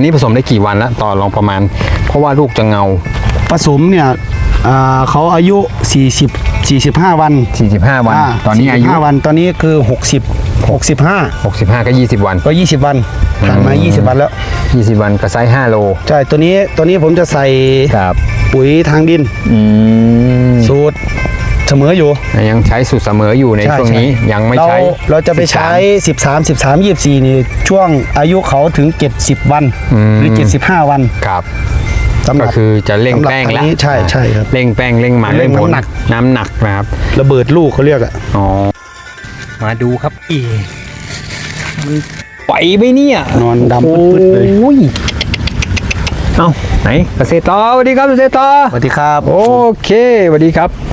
อันนี้ผสมได้กี่วันแล้วต่อลองประมาณ เพราะว่าลูกจะเงา ผสมเนี่ยอ่าเขาอายุ 40 45 วัน45 วัน ตอนนี้อายุ 45วันตอนนี้คือ 60 65 65 ก็ 20 วัน ก็ 20 วันผ่านมา 20 วันแล้ว 20 วันก็ไซส์5โลใช่ตัวนี้ตัวนี้ผมจะใส่ครับปุ๋ยทางดิน อืมสูตร เสมออยู่ ยังใช้สูตรเสมออยู่ในใช่ช่วงนี้ใช่ยังไม่เราใช้เราจะไปใช้13 13 24นี่ช่วงอายุเขาถึง 70 วันหรือ 75 วัน13ครับสำหก็รับ คือจะเร่งสำหรับแป้งทางแล้วนี้ใช่ใช่ครับเร่งแป้งเร่งมันเร่เร่งงผลน้ำหนัก น้ำหนักนะครับ ระเบิดลูกเขาเรียกอะอ๋อ มาดูครับอีมันไหวไหมเนี่ยนอนดำปืดๆเลยโอ้ยเอาไหนเกษตรต่อสวัสดีครับเกษตรต่อสวัสดีครับ โอเคสวัสดีครับ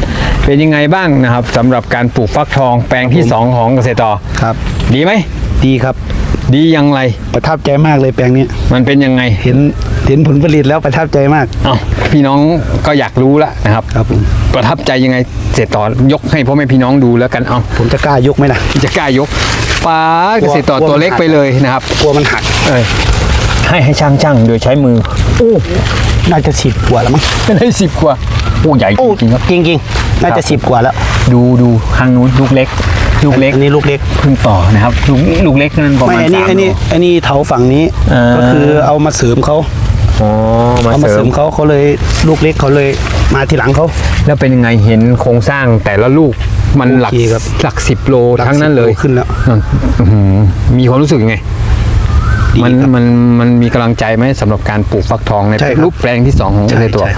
เป็นยังไงบ้างนะครับสำหรับการปลูกฟักทองแปลงที่ 2 ของเกษตรต่อครับ ดีไหม ดีครับ ดีอยังไร ประทับใจมากเลยแปลงนี้มันเป็นยังไง เห็นเห็นผลผลิตแล้วประทับใจมาก เอาพี่น้องก็อยากรู้แล้วนะครับ ครับผม ประทับใจยังไงเกษตรต่อยกให้พ่อแม่พี่น้องดูแล้วกันเอาผมจะกล้ายกไหมล่ะ จะกล้ายกป้าเกษตรต่อกลัวตัวเล็กไปเลยนะครับ กลัวมันหัก เออให้ให้ช่างช่างโดยใช้มือโอ้น่าจะสิบกว่าแล้วมั้งเป็นได้สิบกว่าโอ้ใหญ่จริงๆครับ จริงจริงๆ น่าครัจะบสิบกว่าแล้ว ดูดูข้างนู้นลูกเล็ก ลูกเล็กอันนี้ลูกเล็กเพิ่งต่อนะครับ ลูกลูกเล็กนั่นประไม่มาณอันนี้สามอันนี้โลอันนี้เถาฝั่งนี้อ่าก็คือเอามาเสริมเขาอ๋อมาเอามาเสเสริริมมเขาเขาเลยลูกเล็กเขาเลยมาทีหลังเขาแล้วเป็นยังไงเห็นโครงสร้างแต่ละลูกมันหลักโอเคครับหลักสิบโลหลักทั้งนั้น10เลยโลขึ้นแล้วอื้อหือมีความรู้สึกยังไงดีมันครับมันมันมีกำลังใจไหมสำหรับการปลูกฟักทองในใช่ครับรูปแปลงที่สองของใช่ในตัวใช่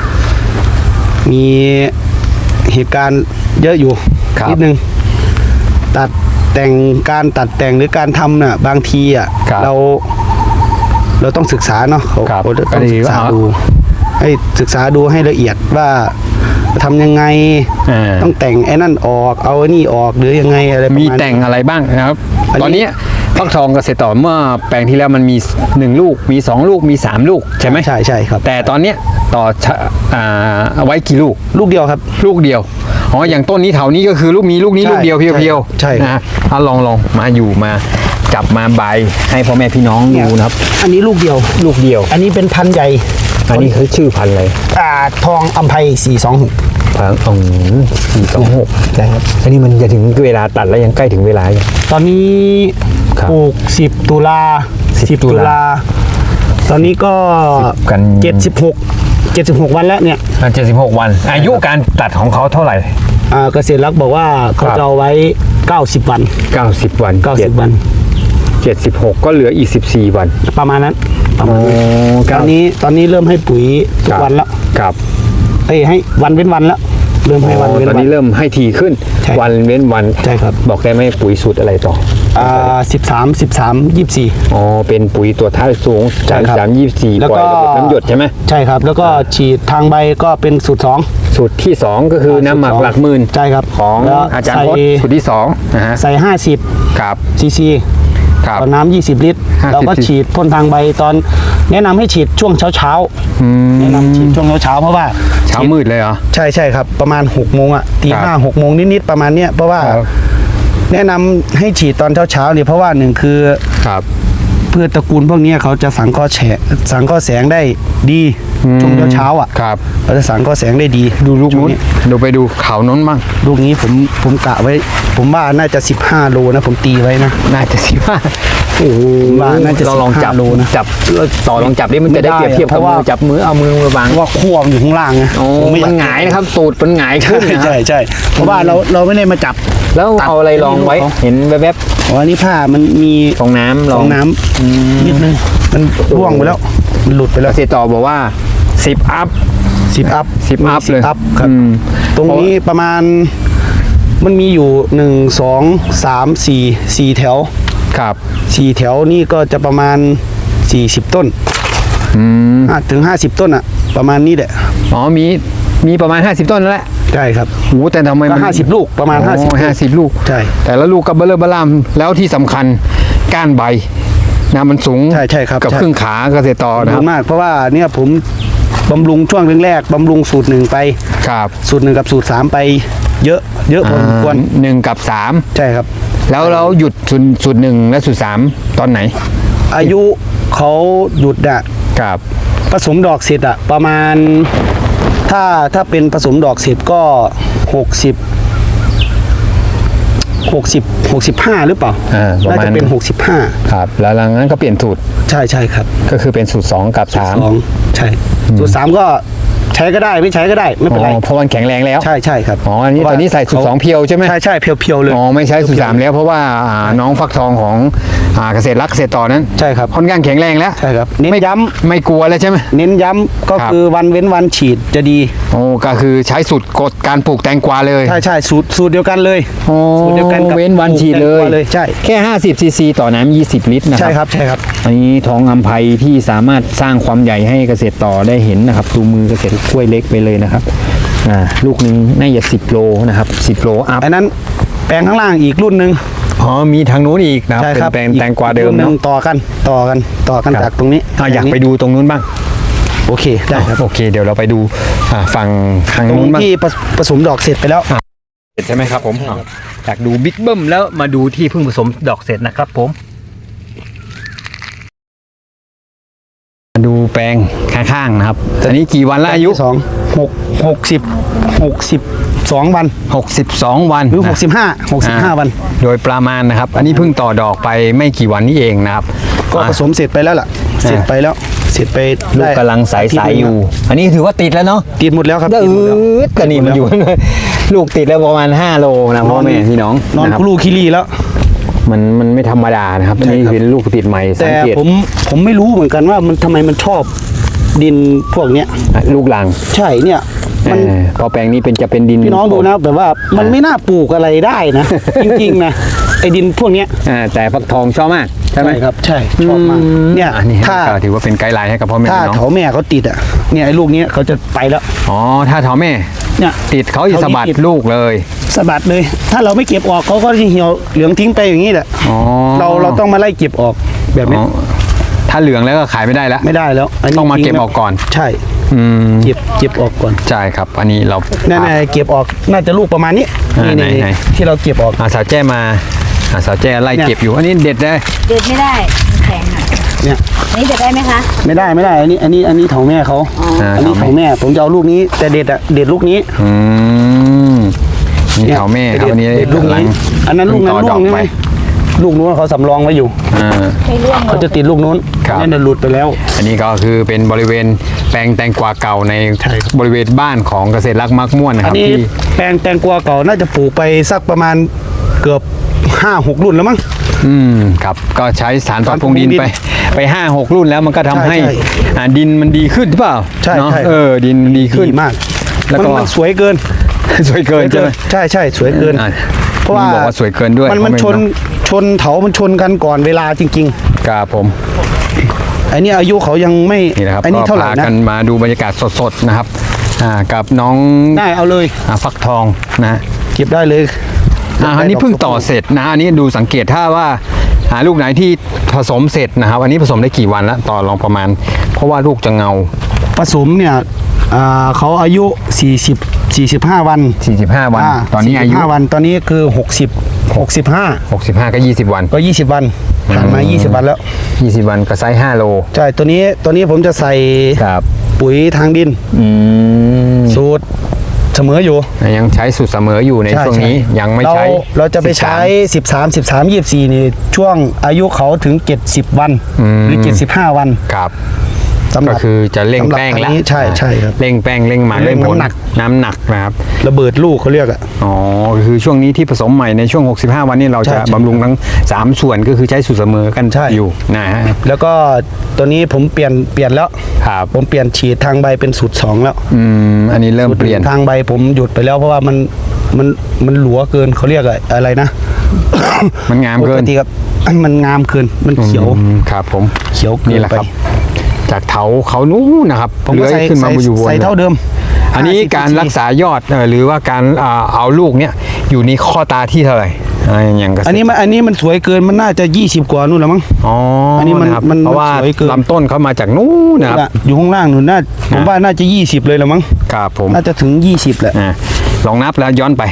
มี เหตุการณ์เยอะอยู่ครับ นิดนึงตัดแต่งการตัดแต่งหรือการทำน่ะบางทีอะครับ เรา เราต้องศึกษาเนาะเขาครับเขาจะต้องก็ดีศึกษาว่าดู ให้ศึกษาดูให้ละเอียดว่าทำยังไงอ่าต้องแต่งไอ้นั่นออก เอาไอ้นี่ออกหรือยังไงอะไรประมีมาณ แต่งอะไรบ้างนะครับ อันนี้ ตอนนี้ ฟักทองเกษตรต่อเมื่อแปลงที่แล้วมันมี 1 ลูกมี 2 ลูกมี 3 ลูกใช่ไหมใช่ใช่ครับ แต่ตอนเนี้ยต่อชะอ่าเอาไว้กี่ลูก ลูกเดียวครับ ลูกเดียวอ๋ออย่างต้นนี้เถานี้ก็คือลูกมีลูกนี้ใช่ลูกเดียวเพียวใช่ๆใช่นะเอาลองลองมาอยู่มาจับมาใบายให้พ่อแม่พี่น้องดูนะครับ อันนี้ลูกเดียว ลูกเดียวอันนี้เป็นพันธุ์ใหญ่อันนี้คือชื่อพันธุ์อะไรอ่าทองอัมไพสี่สองหกพันธุ์อ๋อสี่สองหกใช่ครับอันนี้มันจะถึงเวลาตัดแล้วยังใกล้ถึงเวลายังตอนนี้ ครับ ปลูกสิบตุลา10สิบตุตุลาลา ตอนนี้ก็กัน เจ็ดสิบหกเจ็ดสิบหกวันแล้วเนี่ย เจ็ดสิบหกวัน อายุการตัดของเขาเท่าไหร่ อ่าเกษตรรักบอกว่าเขาครับ จะเอาไว้ 90 วัน 90 วัน90 วัน 76 ก็เหลืออีก 14 วันประมาณนั้นประมาณนั้นคตรัอบนนี้ตอนนี้เริ่มให้ปุ๋ยทุกวันแล้วครับ เอ้ยให้วันเว้นวันแล้ว เริ่มให้วันเว้นตอนวันนี้เริ่มให้ทีขึ้น ใช่วันเว้นวันใช่ครับ บอกได้ไหมปุ๋ยสูตรอะไรต่อ อ่าสิบสามสิบสามยี่สิบสี่ อ๋อ เป็นปุ๋ยตัวท้ายสูงใช่ครับสามยี่สี่แล้วปล่ก็ อยระบบน้ำหยดใช่ไหม ใช่ครับ แล้วก็ฉีดทางใบก็เป็นสูตรสองสูตรที่ 2 ก็คือน้ำหมักสูตรสองหลักหมื่นใช่ครับของแล้วอาจารย์ใส่พจน์สูตรที่2นะฮะใส่ห้าสิบครับซีซี ครับต่อน้ำ20 ลิตร50เราก็ฉีดพ่นทางใบตอน แนะนำให้ฉีดช่วงเช้าเช้าๆอืม แนะนำฉีดช่วงเช้าเช้าๆเพราะว่า เช้ามืดเลยเหรอ ใช่ใช่ครับ ประมาณ6กโมงอะตีครับห้าหกโมงนิดๆประมาณเนี้ยเพราะว่าครับ แนะนำให้ฉีดตอนเช้าเช้าๆเนี่ยเพราะว่าหนึ่งคือ ครับ พืชตระกูลพวกเนี้ยเขาจะสังเคราะห์แฉสังเคราะห์แสงได้ดี ช่วงเช้าเช้าๆอะครับเขาจะสังเคราะห์แสงได้ดี ดูลูกช่วนู้งนดูไปดูเขานู้นบ้างลูกนี้ผมผมกะไว้ ผมว่าน่าจะ 15 โลนะผมตีไว้นะน่าจะสิว่าโอ้โหว่าน่าจะเราลองจับ15โลนะจับต่อลองจับดิมันจะได้ไม่ได้เปรียบเทียบเพกับราะมืว่าอจับมือเอามือมาวางเพราะว่าขั้วมันอยู่ข้างล่างไงโอ้ผมไม่อมันกหงายนะครับตูดมันหงายขึ้นใช่นะใช่ใช่เพราะว่าเราเราไม่ได้มาจับแล้วเอาอะไรรองไว้ตัดเห็นแวบอ๋ออันนี้ผ้ามันมีๆฟองน้ำรฟอองงน้ำนิดนึงมันร่วงไปแล้วมันหลุดไปแล้วเกษตรต่อบอกว่า 10อัพ สิบอัพ10อัพเลยอัพครับ อืม ตรงนี้ประมาณมันมีอยู่หนึ่งสองสามสี่สี่แถวครับ สี่แถวนี่ก็จะประมาณสี่สิบต้นอืม อะถึงห้าสิบต้นอะ ประมาณนี้แหละอ๋อ มี มีประมาณ 50 ต้นนั่นแหละใช่ครับ โอ้แต่ทำไมก็มันห้าสิบลูกประมาณห้าสิบ โอ้ห้าสิบลูก ใช่แต่ละลูกก็เบลอเบลาม แล้วที่สำคัญก้านใบนะมันสูงใช่ใช่ครับกับใช่ ครึ่งขาเกษตรต่อขอบนะคคุรับ ณมากเพราะว่าเนี่ยผม บำรุงช่วงแรกๆบำรุงสูตรหนึ่งไป ครับสูตรหนึ่งกับสูตรสามไป เยอะ เยอะพอสมควรอ่าหนึ่งกับสามใช่ครับ แล้วเราหยุดสุดสุดหนึ่งและสุดสามตอนไหน อายุเขาหยุดอะครับ ผสมดอกเสร็จอะประมาณ ถ้าถ้าเป็นผสมดอกเสร็จก็หกสิบหกสิบหกสิบห้าหรือเปล่าอ่าประน่ามาณจะเป็นหกสิบห้าครับ แล้วหลังนั้นก็เปลี่ยนสูตร ใช่ใช่ครับ ก็คือเป็นสูตร2กับ3สอง ใช่สูตรสามก็ใช้ก็ได้ไม่ใช้ก็ได้ไม่อ๋เป็นไรอเพราะมันแข็งแรงแล้ว ใช่ใช่ครับอ๋ออันนี้เพตราะอนว่านี้ใส่สูตรขาสองเพียวใช่ไหมใช่ใช่เพียวๆเลยอ๋อไม่ใช่สูตรสามแล้วเพราะว่าอ่าน้องฟักทองของอ่าเกษตรรักเกษตรต่อนั้นใช่ครับค่อนข้างแข็งแรงแล้วใช่ครับเน้นไม่ย้ำไม่กลัวแล้วใช่ไหมเน้นย้ำก็ครับคือวันเว้นวันฉีดจะดีโอ้ก็คือใช้สูตรกดการปลูกแตงกวาเลยใช่ใช่สูตรสูตรเดียวกันเลยโอ้สูตรเดียวกันกับเว้นวันฉีดเลยปลูกแตงกวาเลยใช่แค่ 50ซีซีต่อน้ำ20 ลิตรนะคใช่รับครับใช่ครับอันนี้ท้องอัมไพที่สามารถสร้างความใหญ่ให้เกษตรต่อได้เห็นนะครับ ดูมือเกษตรกล้วยเล็กไปเลยนะครับอ่าลูกหนึงน่าจะ10โลนะครับ10โลอัพอันนั้นแปลงข้างล่างอีกรุ่นหนึ่งอ๋อมีทางนู้นอีกนะครับใช่เป็นครับแปลงแตงกวาเดิมรุ่นหเนาะนึ่งต่อกันต่อกันต่อกันครับจากตรงนี้อะอยากไปดูตรงนู้นบ้างโอเคได้ครับโอเค เดี๋ยวเราไปดูอ่าฝั่งทางตรงนู้นบ้างที่ผสผสมดอกเสร็จไปแล้วเสร็จใช่ไหมครับผมอะอยากดูบิ๊กเบิ้มแล้วมาดูที่เพิ่งผสมดอกเสร็จนะครับผมมา ดูแปลงข้างๆนะครับ อันนี้กี่วันละอายุ สองหกหกสิบหกสิบสองวัน62 วันหรือหนะ กสิบห้าหกสิบห้าอ่วัน โดยประมาณนะครับ อันนี้เพิ่งต่อดอกไปไม่กี่วันนี้เองนะครับก็อะผสมเสร็จไปแล้วล่ะ เสร็จไปแล้ว เสร็จไปลูกได้กำลังใสๆอยู่ อันนี้ถือว่าติดแล้วเนาะติดหมดแล้วครับเอติดหมดแล้วอก็นี่มันอยู่ ลูกติดแล้วประมาณ 5 โลนะพ่อแม่พี่น้องนอนะครับคุลูคิรีแล้ว มันมันไม่ธรรมดานะครับใช่นี่ครับ เป็นลูกติดใหม่สัแต่งเกตผมผมไม่รู้เหมือนกันว่ามันทำไมมันชอบดินพวกเนี้ย อะลูกหลังใช่เนี่ยมันเออเพอแปลงนี้เป็นจะเป็นดินพี่น้องดูนะแบบว่ามันไม่น่าปลูกอะไรได้นะ จริงๆนะไอ้ดินพวกเนี้ยอ่าแต่ฟักทองชอบมากใช่ไหมครับ ใช่ชอบมากเนี่ยอันนี้ถ้าก็ถือว่าเป็นไกด์ไลน์ให้กับพ่อแม่ถ้าพี่น้องเถาแม่เขาติดอะเนี่ยไอ้ลูกเนี้ยเขาจะไปแล้ว อ๋อถ้าเถาแม่ เนี่ยติดเขาจะสะบัดเถานี้ติดลูกเลยสะบัดเลย ถ้าเราไม่เก็บออกเขาก็จะเหี่ยวเหลืองทิ้งไปอย่างนี้แหละอ๋อเราเราต้องมาไล่เก็บออกแบบนี้อ๋อถ้าเหลืองแล้วก็ขายไม่ได้แล้วไม่ได้แล้วนนี้ต้องมาทิ้เก็บแล้วออกก่อนใช่อืมเก็บเก็บออกก่อนใช่ครับ อันนี้เราแน่ๆเก็บออกน่าจะลูกประมาณนี้อ่านี่ไหนนี่ไหนที่เราเก็บออกอาสาวแจ้มาอาสาวแจ้ไล่เนี่ยเก็บอยู่อันนี้เด็ดได้ เด็ดไม่ได้มันแข็งอะ เนี่ยอันนี้เด็ดได้ไหมคะ ไม่ได้ไม่ได้ อันนี้อันนี้อันนี้เถาแม่เขาอ่าอันนี้เถาเถาแม่ แม่ผมจะเอาลูกนี้แต่เด็ดอะเด็ดลูกนี้อืมนี่เถาแม่ครับอันนี้เด็ดลูกกำลังนี้อันนั้นลูกนั้นต่อลูดอกกนี้ไปลูกนู้นเขาสำรองไว้อยู่อ่า ไม่ร่วงหรเขาอกจะติดลูกนู้นครับ นั่นนะหลุดไปแล้ว อันนี้ก็คือเป็นบริเวณแปลงแตงกวาเก่าในใช่ครับ บริเวณบ้านของเกษตรรักมักม่วนนะคอันรับนี้ที่ แปลงแตงกวาเก่าน่าจะปลูกไปสักประมาณเกือบ ห้าหกรุ่นแล้วมั้ง อืมครับก็ใช้สารปรับปรุงดินสารปรับปรุงดินไป ไปห้าหกรุ่นแล้วมันก็ทำใช่ให้ใช่อ่าดินมันดีขึ้นหรือเปล่าใช่เนาะใช่ เออดินดีขึ้น ดีมากแล้วก็ มันมันสวยเกินสวยเกินใช่ไหม ใช่ใช่สวยเกินอะเพราะว่าบอกว่าสวยเกินด้วยมันมันคชอนเต์เาะชนเถามันชนกันก่อนเวลาจริง ครับผมๆไอ้นี่อายุเขายังไม่นี่นะครับไอ้นี่ก็เท่าไหร่พานะกันมาดูบรรยากาศสดๆนะครับอ่ากับน้องได้เอาเลยอ่าฟักทองนะ เก็บได้เลย อ่าอันนี้เพิ่งต่อเสร็จนะอันนี้ดูสังเกตถ้าว่าหาลูกไหนที่ผสมเสร็จนะครับ อันนี้ผสมได้กี่วันแล้วต่อลองประมาณ เพราะว่าลูกจะเงา ผสมเนี่ยอ่าเขาอายุ 40 45 วัน45 วันาตอนนี้อายุ 45วันตอนนี้คือ 60 65 65 ก็ 20 วัน ก็ 20 วันผ่านมา 20 วันแล้ว 20 วันก็ไซส์5โล ใช่ตัวนี้ตัวนี้ผมจะใส่ครับปุ๋ยทางดินอืมสูตร เสมออยู่ ยังใช้สูตรเสมออยู่ในใช่ช่วงนี้ใช่ยังไม่เราใช้เราจะไปใช้13 13 24นี่ช่วงอายุเขาถึง 70 วัน หรือ 75 วัน ครับ สำหก็รับคือจะเร่งสำหรับแป้งทางแล้วนี้ใช่ใช่ครับเร่งแป้งเร่งมันเร่เร่งงผลน้ำหนัก น้ำหนักนะครับ ระเบิดลูกเขาเรียกอะ อ๋อคือช่วงนี้ที่ผสมใหม่ในช่วง 65 วันนี้เราใช่จะใช่บำรุงทั้ง 3 ส่วนก็คือใช้สูตรเสมอกันใช่ อยู่นะฮะแล้วก็ตัวนี้ผมเปลี่ยนเปลี่ยนแล้ว ครับผมเปลี่ยนฉีดทางใบเป็นสูตรสองแล้วอืมอันนี้เริ่มเปลี่ยน ทางใบผมหยุดไปแล้วเพราะว่ามันมันมันหลัวเกินเขาเรียกอะไรนะมันงามเกิน ปกติครับ มันงามเกินมันเขียว อืมครับผมเขียวเกินนี่แหละไปครับ จากเถาเขานู้นนะครับผมก็ใส่เลื้อยขึ้นมาใส่อยู่บนใส่เท่าเดิมอันนี้50 การรักษายอดเอ่อหรือว่าการอ่าเอาลูกเนี่ยอยู่ในข้อตาที่เท่าไหร่อ่าอย่างกษตรอันนี้มันอันนี้มันสวยเกินมันน่าจะ 20 กว่านู่นแล้วมั้ง อ๋ออันนี้มันครับมันเพราะว่ามันสวยเกิน ลำต้นเขามาจากนู้นนะครับน่ะอยู่ข้างล่างนู่นน่าผมว่าน่าจะ 20 เลยแล้วมั้ง ครับผม น่าจะถึง 20แหละ อ่าลองนับแล้วย้อนไป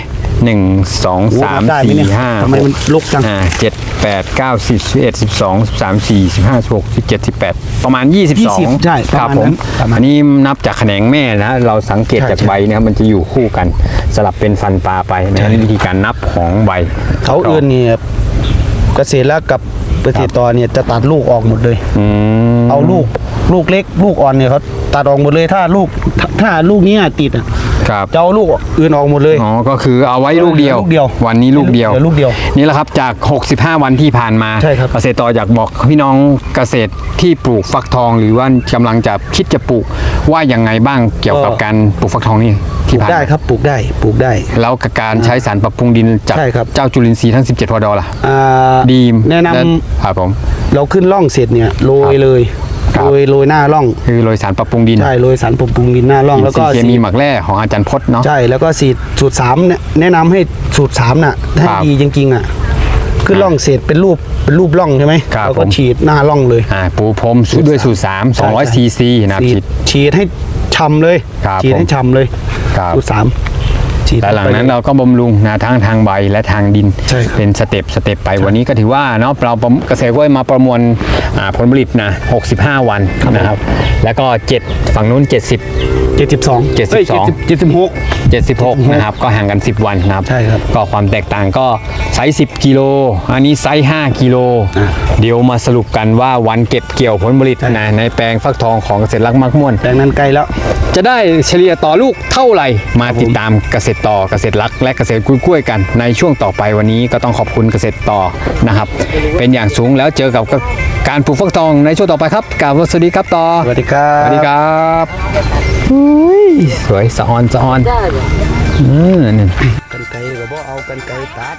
หนึ่งสองสามได้ไหมสี่เนี่ยห้าทำไมมันลกจัง อ่าเจ็ดแปดเก้าสิบสิบเอ็ดสิบสองสิบสามสี่สิบห้าสิบหกสิบเจ็ดสิบแปดประมาณยี่สิบสอง20ใช่ประครับมาณผมนั้นประมาณอันนี้นับจากแขนงแม่นะ เราสังเกตใช่จากใช่ ใบนะครับมันจะอยู่คู่กัน สลับเป็นฟันปลาไปนะนี่วิธีการนับของใบเขาเอื่นเนี่ยเกษตรแล้วกับเกษตรต่อเนี่ยจะตัดลูกออกหมดเลย อืม เอาลูกลูกเล็ก ลูกอ่อนเนี่ยเขาตัดออกหมดเลยถ้าลูกถ้าถ้าลูกเนี้ยติดอะ ครับจะเอาลูกอื่นออกหมดเลยอ๋อก็คือเอาไว้ลูกเดียวลูกเดียววันนี้ลูกเดียวเหลือลูกเดียว นี่แหละครับจาก 65 วันที่ผ่านมาใช่ครับเกษตรต่ออยากบอกพี่น้องเกษตรที่ปลูกฟักทอง หรือว่ากำลังจะคิดจะปลูกว่ายังไงบ้างเกี่ยวกับการปลูกฟักทองนี่ปที่ลูกผ่านได้มาครับปลูกได้ปลูกได้ แล้วกับการใช้สารปรับปรุงดินจากใช่ครับเจ้าจุลินทรีย์ทั้ง 17พอดอล่ะอ่าดีมแนะนำและครับผมเราขึ้นร่องเสร็จเนี่ยโรยเลย ครับ โรยโรยหน้าร่องคือโรยสารปรับปรุงดินใช่โรยสารปรับปรุงดินหน้าร่อง แล้วก็อินทรีย์เคสีมีหมักแร่ของอาจารย์พจน์เนาะ ใช่แล้วก็สีดสูตรสามเนี่ยแนะนำให้สูตรสามน่ะให้ครับดีจริงๆอะขึ้นร่องเสร็จเป็นรูปเป็นรูปร่องใช่ไหมครับแล้วก็ผม ฉีดหน้าร่องเลย อ่าปูพรมด้วยสูตร3 200ซีซีนะครับฉีฉีดดฉีดให้ชำเลย ครับฉีดให้ผมชำเลยครับ สูตรสาม ฉีดแต่หลังไปนั้นเยเราก็บำรุงนะทั้งทางใบและทางดิน ใช่ครับ เป็นสเต็ปสเต็ปไปวันนี้ก็ถือว่าเนาะเราประเกษตรกล้วยมาประมวลอ่าผลผลิตนะ65 วันนะครับ แล้วก็ 7 ฝั่งนู้น 70 เจ็ดสิบสองเจ็ดสิบสองเจ็ดสิบหก 76 นะครับ ก็ห่างกัน 10 วันนะครับ ใช่ครับก็ความแตกต่างก็ไซส์10 กิโล อันนี้ไซส์5กิโล อะเดี๋ยวมาสรุปกันว่าวันเก็บเกี่ยวผลผลิตนะในแปลงฟักทองของเกษตรรักมักม่วน แปลงนั้นใกล้แล้ว จะได้เฉลี่ยต่อลูกเท่าไหร่ มาติดตามเกษตรต่อเกษตรรัก และเกษตรกล้วยๆกัน ในช่วงต่อไปวันนี้ก็ต้องขอบคุณเกษตรต่อนะครับ เป็นอย่างสูงแล้วเจอกับการปลูกฟักทองในช่วงต่อไปครับกราบสวัสดีครับต่อสวัสดีครัสบวัสดีครับอุ้ยสวยสะออนสะออนอืมนี่กันไกลหรือว่าเอากันไกลตัด